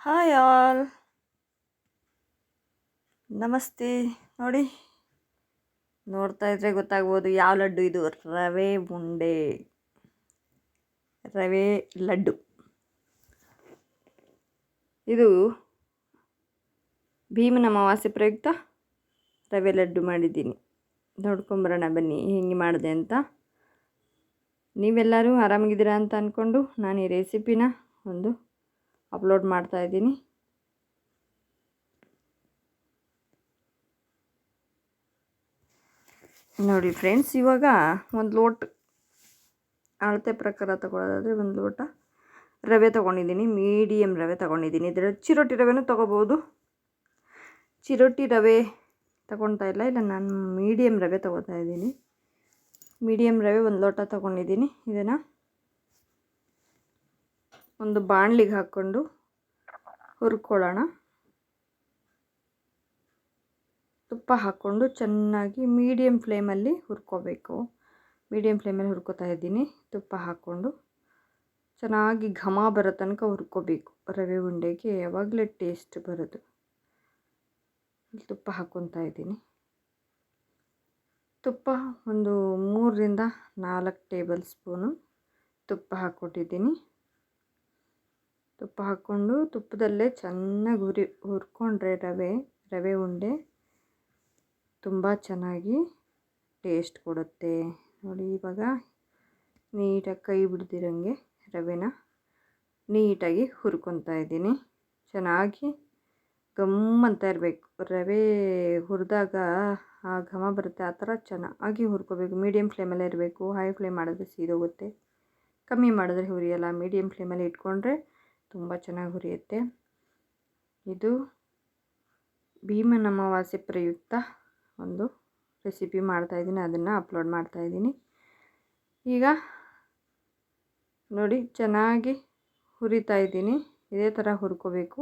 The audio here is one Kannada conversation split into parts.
ಹಾಯ್ ಆಲ್ ನಮಸ್ತೆ. ನೋಡಿ. ನೋಡ್ತಾ ಇದ್ರೆ ಗೊತ್ತಾಗ್ಬೋದು ಯಾವ ಲಡ್ಡು ಇದು? ರವೆ ಉಂಡೆ ರವೆ ಲಡ್ಡು. ಇದು ಭೀಮನ ಅಮಾವಾಸ್ಯೆ ಪ್ರಯುಕ್ತ ರವೆ ಲಡ್ಡು ಮಾಡಿದ್ದೀನಿ. ನೋಡ್ಕೊಂಬರೋಣ ಬನ್ನಿ ಹೆಂಗೆ ಮಾಡಿದೆ ಅಂತ. ನೀವೆಲ್ಲರೂ ಆರಾಮಾಗಿದ್ದೀರಾ ಅಂತ ಅಂದ್ಕೊಂಡು ನಾನು ಈ ರೆಸಿಪಿನ ಒಂದು ಅಪ್ಲೋಡ್ ಮಾಡ್ತಾ ಇದ್ದೀನಿ. ನೋಡಿ ಫ್ರೆಂಡ್ಸ್, ಇವಾಗ ಒಂದು ಲೋಟ ಅಳತೆ ಪ್ರಕಾರ ತಗೊಳ್ಳೋದಾದರೆ ಒಂದು ಲೋಟ ರವೆ ತೊಗೊಂಡಿದ್ದೀನಿ ಮೀಡಿಯಮ್ ರವೆ ತೊಗೊಂಡಿದ್ದೀನಿ. ಇದರಲ್ಲಿ ಚಿರೋಟಿ ರವೆನೂ ತೊಗೋಬೋದು. ಚಿರೋಟಿ ರವೆ ತಗೊಳ್ತಾ ಇಲ್ಲ ಇಲ್ಲ ನಾನು ಮೀಡಿಯಮ್ ರವೆ ತೊಗೋತಾ ಇದ್ದೀನಿ. ಮೀಡಿಯಮ್ ರವೆ ಒಂದು ಲೋಟ ತೊಗೊಂಡಿದ್ದೀನಿ, ಇದನ್ನು. ಒಂದು ಬಾಣಲಿಗೆ ಹಾಕ್ಕೊಂಡು ಹುರ್ಕೊಳ್ಳೋಣ. ತುಪ್ಪ ಹಾಕ್ಕೊಂಡು ಚೆನ್ನಾಗಿ ಮೀಡಿಯಮ್ ಫ್ಲೇಮಲ್ಲಿ ಹುರ್ಕೋಬೇಕು. ಮೀಡಿಯಮ್ ಫ್ಲೇಮಲ್ಲಿ ಹುರ್ಕೋತಾ ಇದ್ದೀನಿ. ತುಪ್ಪ ಹಾಕ್ಕೊಂಡು ಚೆನ್ನಾಗಿ ಘಮ ಬರೋ ತನಕ ಹುರ್ಕೋಬೇಕು. ರವೆ ಉಂಡೆಗೆ ಯಾವಾಗಲೇ ಟೇಸ್ಟ್ ಬರೋದು. ತುಪ್ಪ ಹಾಕ್ಕೊತಾ ಇದ್ದೀನಿ. ತುಪ್ಪ ಒಂದು ಮೂರರಿಂದ ನಾಲ್ಕು ಟೇಬಲ್ ಸ್ಪೂನು ತುಪ್ಪ ಹಾಕ್ಕೊಟ್ಟಿದ್ದೀನಿ. ತುಪ್ಪ ಹಾಕ್ಕೊಂಡು ತುಪ್ಪದಲ್ಲೇ ಚೆನ್ನಾಗಿ ಹುರಿ, ಹುರ್ಕೊಂಡ್ರೆ ರವೆ ರವೆ ಉಂಡೆ ತುಂಬ ಚೆನ್ನಾಗಿ ಟೇಸ್ಟ್ ಕೊಡುತ್ತೆ. ನೋಡಿ ಇವಾಗ ನೀಟಾಗಿ ಕೈ ಬಿಡ್ದಿರಂಗೆ ರವೆನ ನೀಟಾಗಿ ಹುರ್ಕೊತಾ ಇದ್ದೀನಿ. ಚೆನ್ನಾಗಿ ಗಮ್ ಅಂತ ಇರಬೇಕು. ರವೆ ಹುರಿದಾಗ ಆ ಘಮ ಬರುತ್ತೆ, ಆ ಥರ ಚೆನ್ನಾಗಿ ಹುರ್ಕೋಬೇಕು. ಮೀಡಿಯಮ್ ಫ್ಲೇಮಲ್ಲೇ ಇರಬೇಕು. ಹೈ ಫ್ಲೇಮ್ ಮಾಡಿದ್ರೆ ಸೀದೋಗುತ್ತೆ. ಕಮ್ಮಿ ಮಾಡಿದ್ರೆ ಹುರಿಯಲ್ಲ. ಮೀಡಿಯಮ್ ಫ್ಲೇಮಲ್ಲಿ ಇಟ್ಕೊಂಡ್ರೆ ತುಂಬ ಚೆನ್ನಾಗಿ ಹುರಿಯುತ್ತೆ. ಇದು ಭೀಮನ ಅಮಾವಾಸ್ಯೆ ಪ್ರಯುಕ್ತ ಒಂದು ರೆಸಿಪಿ ಮಾಡ್ತಾಯಿದ್ದೀನಿ ಅದನ್ನು ಅಪ್ಲೋಡ್ ಮಾಡ್ತಾಯಿದ್ದೀನಿ ಈಗ ನೋಡಿ, ಚೆನ್ನಾಗಿ ಹುರಿತಾ ಇದ್ದೀನಿ. ಇದೇ ಥರ ಹುರ್ಕೋಬೇಕು.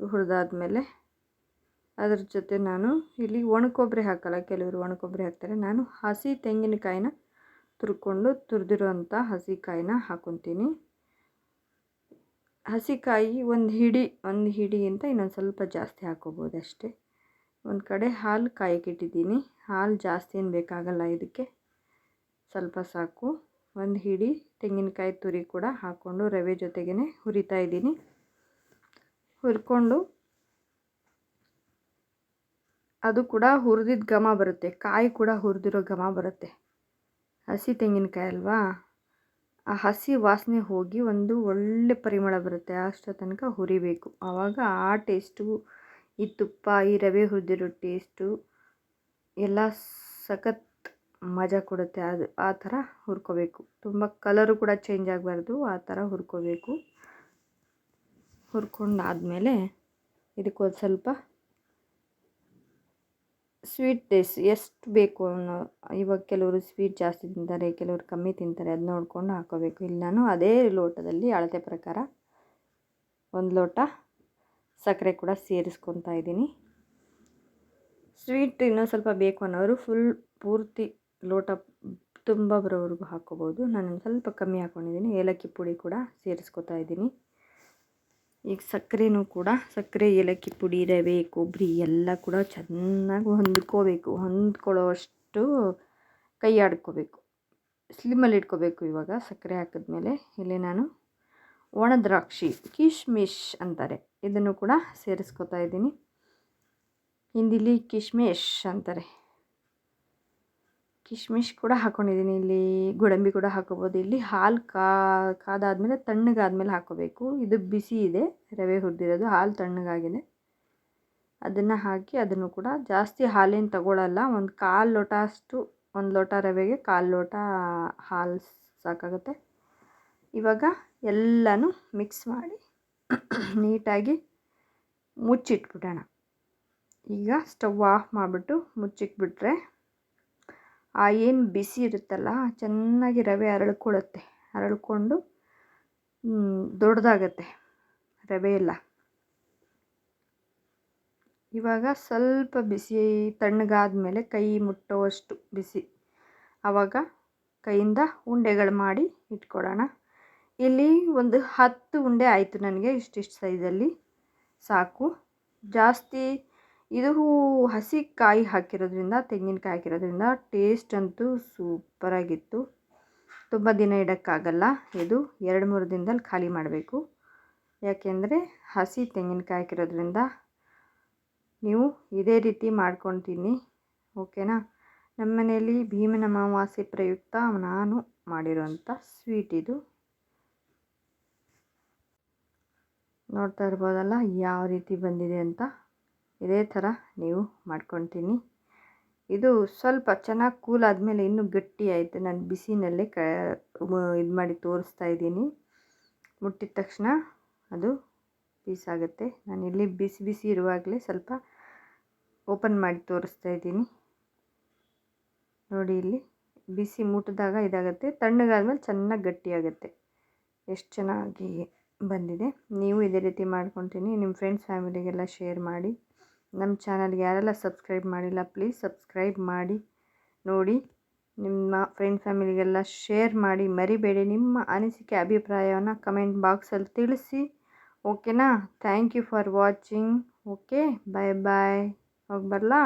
ಹುರಿದಾದ್ಮೇಲೆ ಅದ್ರ ಜೊತೆ ನಾನು ಇಲ್ಲಿ ಒಣಕೊಬ್ಬರಿ ಹಾಕಲ್ಲ, ಕೆಲವರು ಒಣಕೊಬ್ಬರಿ ಹಾಕ್ತಾರೆ. ನಾನು ಹಸಿ ತೆಂಗಿನಕಾಯಿನ ತುರ್ಕೊಂಡು ತುರಿದಿರುವಂಥ ಹಸಿ ಕಾಯಿನ ಹಾಕ್ಕೊತೀನಿ ಹಸಿಕಾಯಿ ಒಂದು ಹಿಡಿ, ಒಂದು ಹಿಡಿಗಿಂತ ಇನ್ನೊಂದು ಸ್ವಲ್ಪ ಜಾಸ್ತಿ ಹಾಕ್ಕೋಬೋದು ಅಷ್ಟೇ ಒಂದು ಕಡೆ ಹಾಲು ಕಾಯಕ್ಕಿಟ್ಟಿದ್ದೀನಿ ಹಾಲು ಜಾಸ್ತಿ ಏನು ಬೇಕಾಗಲ್ಲ ಇದಕ್ಕೆ. ಸ್ವಲ್ಪ ಸಾಕು. ಒಂದು ಹಿಡಿ ತೆಂಗಿನಕಾಯಿ ತುರಿ ಕೂಡ ಹಾಕ್ಕೊಂಡು ರವೆ ಜೊತೆಗೇ ಹುರಿತಾ ಇದ್ದೀನಿ. ಹುರ್ಕೊಂಡು ಅದು ಕೂಡ ಹುರಿದಿದ್ದ ಘಮ ಬರುತ್ತೆ. ಕಾಯಿ ಕೂಡ ಹುರಿದಿರೋ ಘಮ ಬರುತ್ತೆ. ಹಸಿ ತೆಂಗಿನಕಾಯಿ ಅಲ್ವಾ? ಆ ಹಸಿ ವಾಸನೆ ಹೋಗಿ ಒಂದು ಒಳ್ಳೆ ಪರಿಮಳ ಬರುತ್ತೆ. ಅಷ್ಟರ ತನಕ ಹುರಿಬೇಕು. ಆವಾಗ ಆ ಟೇಸ್ಟು ಈ ತುಪ್ಪ, ಈ ರವೆ ಹುರಿದಿರೋ ಟೇಸ್ಟು ಎಲ್ಲ ಸಖತ್ ಮಜಾ ಕೊಡುತ್ತೆ. ಅದು ಆ ಥರ ಹುರ್ಕೋಬೇಕು. ತುಂಬ ಕಲರು ಕೂಡ ಚೇಂಜ್ ಆಗಬಾರ್ದು. ಆ ಥರ ಹುರ್ಕೋಬೇಕು. ಹುರ್ಕೊಂಡಾದಮೇಲೆ ಇದಕ್ಕೊಂದು ಸ್ವಲ್ಪ ಸ್ವೀಟ್ ಡಿಸ್ ಎಷ್ಟು ಬೇಕು ಅನ್ನೋ, ಇವಾಗ ಕೆಲವರು ಸ್ವೀಟ್ ಜಾಸ್ತಿ ತಿಂತಾರೆ, ಕೆಲವರು ಕಮ್ಮಿ ತಿಂತಾರೆ ಅದು ನೋಡಿಕೊಂಡು ಹಾಕೋಬೇಕು. ಇಲ್ಲಿ ನಾನು ಅದೇ ಲೋಟದಲ್ಲಿ ಅಳತೆ ಪ್ರಕಾರ ಒಂದು ಲೋಟ ಸಕ್ಕರೆ ಕೂಡ ಸೇರಿಸ್ಕೊತಾ ಇದ್ದೀನಿ. ಸ್ವೀಟ್ ಇನ್ನೊಂದು ಸ್ವಲ್ಪ ಬೇಕು ಅನ್ನೋರು ಫುಲ್ ಪೂರ್ತಿ ಲೋಟ ತುಂಬ ಬರೋವರೆಗೂ ಹಾಕೋಬೋದು. ನಾನು ಸ್ವಲ್ಪ ಕಮ್ಮಿ ಹಾಕ್ಕೊಂಡಿದ್ದೀನಿ ಏಲಕ್ಕಿ ಪುಡಿ ಕೂಡ ಸೇರಿಸ್ಕೊತಾ ಇದ್ದೀನಿ. ಈಗ ಸಕ್ಕರೆನೂ ಕೂಡ ಸಕ್ಕರೆ, ಏಲಕ್ಕಿ ಪುಡಿ, ರವೆ, ಕೊಬ್ಬರಿ ಎಲ್ಲ ಕೂಡ ಚೆನ್ನಾಗಿ ಹೊಂದ್ಕೋಬೇಕು. ಹೊಂದ್ಕೊಳ್ಳೋವಷ್ಟು ಕೈ ಆಡ್ಕೋಬೇಕು. ಸ್ಲಿಮ್ಮಲ್ಲಿ ಇಟ್ಕೋಬೇಕು ಇವಾಗ ಸಕ್ಕರೆ ಹಾಕಿದ್ಮೇಲೆ. ಇಲ್ಲಿ ನಾನು ಒಣ ದ್ರಾಕ್ಷಿ, ಕಿಶ್ಮಿಶ್ ಅಂತಾರೆ. ಇದನ್ನು ಕೂಡ ಸೇರಿಸ್ಕೊತಾ ಇದ್ದೀನಿ. ಹಿಂದಿಲಿ ಕಿಶ್ಮಿಶ್ ಅಂತಾರೆ. ಕಿಶ್ಮಿಶ್ ಕೂಡ ಹಾಕ್ಕೊಂಡಿದ್ದೀನಿ ಇಲ್ಲಿ ಗೋಡಂಬಿ ಕೂಡ ಹಾಕೋಬೋದು. ಇಲ್ಲಿ ಹಾಲು ಕಾ, ಕಾದಾದಮೇಲೆ ತಣ್ಣಗಾದ್ಮೇಲೆ ಹಾಕೋಬೇಕು. ಇದು ಬಿಸಿ ಇದೆ, ರವೆ ಹುರಿದಿರೋದು. ಹಾಲು ತಣ್ಣಗಾಗಿದೆ. ಅದನ್ನು ಹಾಕಿ ಅದನ್ನು ಕೂಡ ಜಾಸ್ತಿ ಹಾಲೇನು ತಗೊಳ್ಳಲ್ಲ ಒಂದು ಕಾಲು ಲೋಟ ಅಷ್ಟು, ಒಂದು ಲೋಟ ರವೆಗೆ ಕಾಲು ಲೋಟ ಹಾಲು ಸಾಕಾಗುತ್ತೆ. ಇವಾಗ ಎಲ್ಲನೂ ಮಿಕ್ಸ್ ಮಾಡಿ ನೀಟಾಗಿ ಮುಚ್ಚಿಟ್ಬಿಡೋಣ. ಈಗ ಸ್ಟವ್ ಆಫ್ ಮಾಡಿಬಿಟ್ಟು ಮುಚ್ಚಿಟ್ಬಿಟ್ರೆ ಆ ಏನು ಬಿಸಿ ಇರುತ್ತಲ್ಲ, ಚೆನ್ನಾಗಿ ರವೆ ಅರಳ್ಕೊಳ್ಳುತ್ತೆ. ಅರಳ್ಕೊಂಡು ದೊಡ್ಡದಾಗತ್ತೆ. ರವೆ ಎಲ್ಲ. ಇವಾಗ ಸ್ವಲ್ಪ ಬಿಸಿ ತಣ್ಣಗಾದ ಮೇಲೆ ಕೈ ಮುಟ್ಟುವಷ್ಟು ಬಿಸಿ. ಆವಾಗ ಕೈಯಿಂದ ಉಂಡೆಗಳು ಮಾಡಿ ಇಟ್ಕೊಳ್ಳೋಣ ಇಲ್ಲಿ ಒಂದು ಹತ್ತು ಉಂಡೆ ಆಯಿತು ನನಗೆ ಇಷ್ಟಿಷ್ಟು ಸೈಜಲ್ಲಿ ಸಾಕು. ಜಾಸ್ತಿ ಇದು ಹಸಿ ಕಾಯಿ ಹಾಕಿರೋದ್ರಿಂದ, ತೆಂಗಿನಕಾಯಿ ಹಾಕಿರೋದ್ರಿಂದ ಟೇಸ್ಟ್ ಅಂತೂ ಸೂಪರಾಗಿತ್ತು ತುಂಬ ದಿನ ಇಡೋಕ್ಕಾಗಲ್ಲ, ಇದು ಎರಡು ಮೂರು ದಿನದಲ್ಲಿ ಖಾಲಿ ಮಾಡಬೇಕು. ಯಾಕೆಂದರೆ ಹಸಿ ತೆಂಗಿನಕಾಯಿ ಹಾಕಿರೋದ್ರಿಂದ ನೀವು ಇದೇ ರೀತಿ ಮಾಡ್ಕೊತೀನಿ ಓಕೆನಾ? ನಮ್ಮ ಮನೆಯಲ್ಲಿ ಭೀಮನ ಅಮಾವಾಸ್ಯೆ ಪ್ರಯುಕ್ತ ನಾನು ಮಾಡಿರೋಂಥ ಸ್ವೀಟ್ ಇದು. ನೋಡ್ತಾ ಇರ್ಬೋದಲ್ಲ, ಯಾವ ರೀತಿ ಬಂದಿದೆ ಅಂತ. ಇದೇ ಥರ ನೀವು ಮಾಡ್ಕೊತೀನಿ ಇದು ಸ್ವಲ್ಪ ಚೆನ್ನಾಗಿ ಕೂಲ್ ಆದಮೇಲೆ ಇನ್ನೂ ಗಟ್ಟಿ ಆಯಿತು. ನಾನು ಬಿಸಿನಲ್ಲೇ ಕ ಇದು ಮಾಡಿ ತೋರಿಸ್ತಾ ಇದ್ದೀನಿ. ಮುಟ್ಟಿದ ತಕ್ಷಣ ಅದು ಪೀಸ್ ಆಗುತ್ತೆ ನಾನು ಇಲ್ಲಿ ಬಿಸಿ ಬಿಸಿ ಇರುವಾಗಲೇ ಸ್ವಲ್ಪ ಓಪನ್ ಮಾಡಿ ತೋರಿಸ್ತಾ ಇದ್ದೀನಿ. ನೋಡಿ ಇಲ್ಲಿ ಬಿಸಿ ಮುಟ್ಟಿದಾಗ ಇದಾಗುತ್ತೆ. ತಣ್ಣಗಾದ್ಮೇಲೆ ಚೆನ್ನಾಗಿ ಗಟ್ಟಿಯಾಗುತ್ತೆ. ಎಷ್ಟು ಚೆನ್ನಾಗಿ ಬಂದಿದೆ. ನೀವು ಇದೇ ರೀತಿ ಮಾಡ್ಕೊತೀನಿ ನಿಮ್ಮ ಫ್ರೆಂಡ್ಸ್ ಫ್ಯಾಮಿಲಿಗೆಲ್ಲ ಶೇರ್ ಮಾಡಿ. ನಮ್ಮ ಚಾನಲ್ಗೆ ಯಾರೆಲ್ಲ ಸಬ್ಸ್ಕ್ರೈಬ್ ಮಾಡಿಲ್ಲ ಪ್ಲೀಸ್ ಸಬ್ಸ್ಕ್ರೈಬ್ ಮಾಡಿ. ನೋಡಿ, ನಿಮ್ಮ ಫ್ರೆಂಡ್ ಫ್ಯಾಮಿಲಿಗೆಲ್ಲ ಶೇರ್ ಮಾಡಿ. ಮರಿಬೇಡಿ ನಿಮ್ಮ ಅನಿಸಿಕೆ, ಅಭಿಪ್ರಾಯವನ್ನು ಕಮೆಂಟ್ ಬಾಕ್ಸಲ್ಲಿ ತಿಳಿಸಿ. ಓಕೆನಾ thank you for watching okay bye bye ಹೋಗಿ ಬರಲಾ?